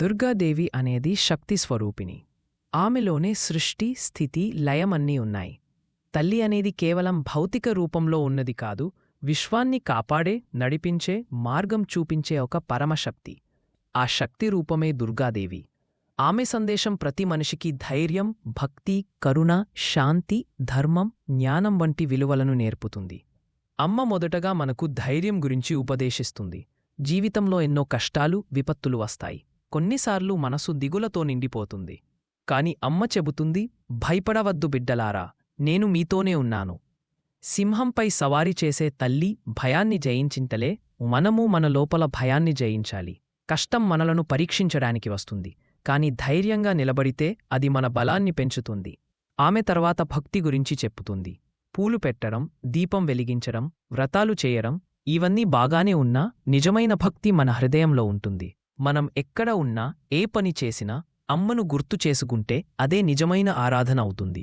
దుర్గాదేవి అనేది శక్తి స్వరూపిణి. ఆమెలోనే సృష్టి స్థితి లయమన్నీ ఉన్నాయి. తల్లి అనేది కేవలం భౌతిక రూపంలో ఉన్నది కాదు విశ్వాన్ని కాపాడే నడిపించే మార్గం చూపించే ఒక పరమశక్తి. ఆ శక్తి రూపమే దుర్గాదేవి. ఆమె సందేశం ప్రతి మనిషికి ధైర్యం భక్తి కరుణ శాంతి ధర్మం జ్ఞానం వంటి విలువలను నేర్పుతుంది. అమ్మ మొదటగా మనకు ధైర్యం గురించి ఉపదేశిస్తుంది. జీవితంలో ఎన్నో కష్టాలు విపత్తులు వస్తాయి. కొన్నిసార్లు మనసు దిగులతో నిండిపోతుంది. కాని అమ్మ చెబుతుంది భయపడవద్దు బిడ్డలారా నేను మీతోనే ఉన్నాను. సింహంపై సవారీ చేసే తల్లి భయాన్ని జయించింతలే మనము మన లోపల భయాన్ని జయించాలి. కష్టం మనలను పరీక్షించడానికి వస్తుంది. కాని ధైర్యంగా నిలబడితే అది మన బలాన్ని పెంచుతుంది. ఆమె తర్వాత భక్తి గురించి చెప్పుతుంది. పూలు పెట్టడం దీపం వెలిగించడం వ్రతాలు చేయడం ఇవన్నీ బాగానే ఉన్నా నిజమైన భక్తి మన హృదయంలో ఉంటుంది. మనం ఎక్కడ ఉన్నా ఏ పని చేసినా అమ్మను గుర్తు చేసుకుంటే అదే నిజమైన ఆరాధన అవుతుంది.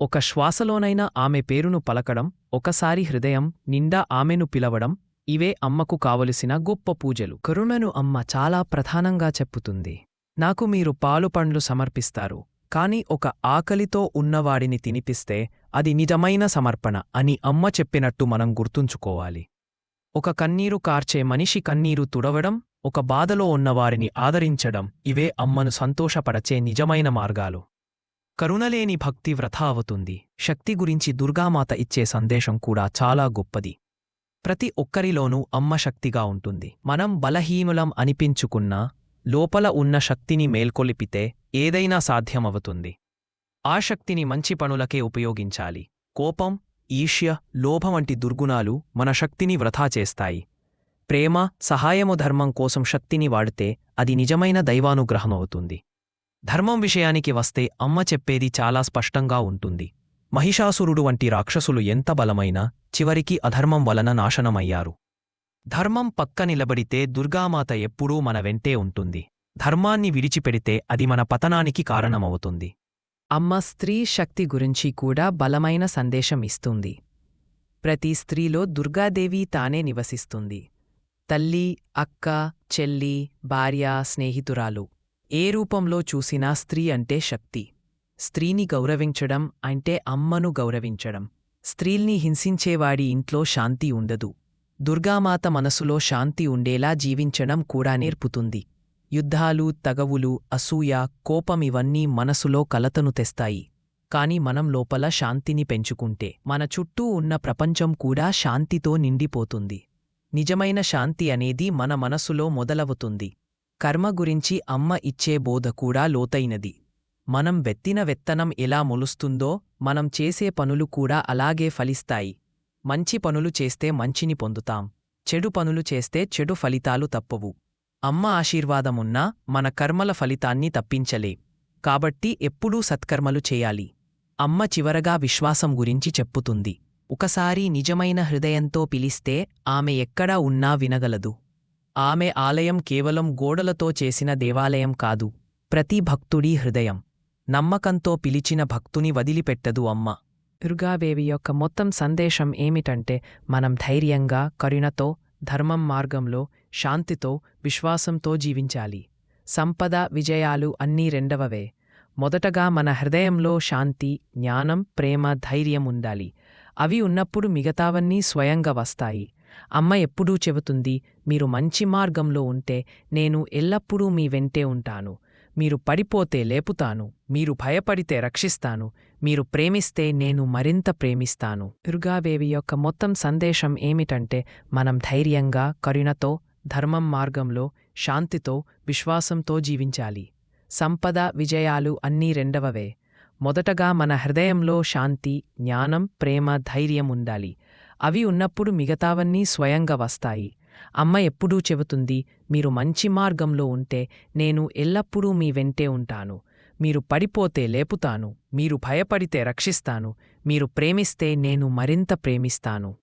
ఒక శ్వాసలోనైనా ఆమె పేరును పలకడం ఒకసారి హృదయం నిండా ఆమెను పిలవడం ఇవే అమ్మకు కావలసిన గొప్ప పూజలు. కరుణను అమ్మ చాలా ప్రధానంగా చెప్పుతుంది. నాకు మీరు పాలు పండ్లు సమర్పిస్తారు కాని ఒక ఆకలితో ఉన్నవాడిని తినిపిస్తే అది నిజమైన సమర్పణ అని అమ్మ చెప్పినట్టు మనం గుర్తుంచుకోవాలి. ఒక కన్నీరు కార్చే మనిషి కన్నీరు తుడవడం ఒక బాధలో ఉన్నవారిని ఆదరించడం ఇవే అమ్మను సంతోషపరచే నిజమైన మార్గాలు. కరుణలేని భక్తి వృథా అవుతుంది. శక్తి గురించి దుర్గామాత ఇచ్చే సందేశం కూడా చాలా గొప్పది. ప్రతి ఒక్కరిలోనూ అమ్మ శక్తిగా ఉంటుంది. మనం బలహీనులం అనిపించుకున్నా లోపల ఉన్న శక్తిని మేల్కొలిపితే ఏదైనా సాధ్యమవుతుంది. ఆ శక్తిని మంచి పనులకే ఉపయోగించాలి. కోపం ఈష్య లోభం వంటి దుర్గుణాలు మన శక్తిని వృథా చేస్తాయి. ప్రేమ సహాయము ధర్మం కోసం శక్తిని వాడితే అది నిజమైన దైవానుగ్రహమవుతుంది. ధర్మం విషయానికి వస్తే అమ్మ చెప్పేది చాలా స్పష్టంగా ఉంటుంది. మహిషాసురుడు వంటి రాక్షసులు ఎంత బలమైనా చివరికి అధర్మం వలన నాశనమయ్యారు. ధర్మం పక్క నిలబడితే దుర్గామాత ఎప్పుడూ మన వెంటే ఉంటుంది. ధర్మాన్ని విడిచిపెడితే అది మన పతనానికి కారణమవుతుంది. అమ్మ స్త్రీ శక్తి గురించి కూడా బలమైన సందేశం ఇస్తుంది. ప్రతి స్త్రీలో దుర్గాదేవి తానే నివసిస్తుంది. తల్లి అక్క చెల్లి భార్య స్నేహితురాలు. ఏ రూపంలో చూసినా స్త్రీ అంటే శక్తి. స్త్రీని గౌరవించడం అంటే అమ్మను గౌరవించడం. స్త్రీల్ని హింసించేవాడి ఇంట్లో శాంతి ఉండదు. దుర్గామాత మనసులో శాంతి ఉండేలా జీవించడం కూడా నేర్పుతుంది. యుద్ధాలు తగవులు అసూయ కోపం ఇవన్నీ మనసులో కలతను తెస్తాయి. కాని మనం లోపల శాంతిని పెంచుకుంటే మన చుట్టూ ఉన్న ప్రపంచం కూడా శాంతితో నిండిపోతుంది. నిజమైన శాంతి అనేది మన మనసులో మొదలవుతుంది. కర్మ గురించి అమ్మ ఇచ్చే బోధ కూడా లోతైనది. మనం వెత్తిన వెత్తనం ఎలా మొలుస్తుందో మనం చేసే పనులు కూడా అలాగే ఫలిస్తాయి. మంచి పనులు చేస్తే మంచిని పొందుతాం. చెడు పనులు చేస్తే చెడు ఫలితాలు తప్పవు. అమ్మ ఆశీర్వాదమున్నా మన కర్మల ఫలితాన్ని తప్పించలే. కాబట్టి ఎప్పుడూ సత్కర్మలు చేయాలి. అమ్మ చివరగా విశ్వాసం గురించి చెప్పుతుంది. ఒకసారి నిజమైన హృదయంతో పిలిస్తే ఆమె ఎక్కడా ఉన్నా వినగలదు. ఆమె ఆలయం కేవలం గోడలతో చేసిన దేవాలయం కాదు ప్రతి భక్తుడీ హృదయం. నమ్మకంతో పిలిచిన భక్తుని వదిలిపెట్టదు అమ్మ. దుర్గాదేవి యొక్క మొత్తం సందేశం ఏమిటంటే మనం ధైర్యంగా కరుణతో ధర్మం మార్గంలో శాంతితో విశ్వాసంతో జీవించాలి. సంపద విజయాలు అన్నీ రెండవవే. మొదటగా మన హృదయంలో శాంతి జ్ఞానం ప్రేమ ధైర్యం ఉండాలి. అవి ఉన్నప్పుడు మిగతావన్నీ స్వయంగా వస్తాయి. అమ్మ ఎప్పుడూ చెబుతుంది మీరు మంచి మార్గంలో ఉంటే నేను ఎల్లప్పుడూ మీ వెంటే ఉంటాను. మీరు పడిపోతే లేపుతాను మీరు భయపడితే రక్షిస్తాను మీరు ప్రేమిస్తే నేను మరింత ప్రేమిస్తాను. దుర్గాదేవి యొక్క మొత్తం సందేశం ఏమిటంటే మనం ధైర్యంగా కరుణతో ధర్మం మార్గంలో శాంతితో విశ్వాసంతో జీవించాలి. సంపద విజయాలు అన్నీ రెండవవే. మొదటగా మన హృదయంలో శాంతి జ్ఞానం ప్రేమ ధైర్యం ఉండాలి. అవి ఉన్నప్పుడు మిగతావన్నీ స్వయంగా వస్తాయి. అమ్మ ఎప్పుడూ చెబుతుంది మీరు మంచి మార్గంలో ఉంటే నేను ఎల్లప్పుడూ మీ వెంటే ఉంటాను. మీరు పడిపోతే లేపుతాను. మీరు భయపడితే రక్షిస్తాను. మీరు ప్రేమిస్తే నేను మరింత ప్రేమిస్తాను.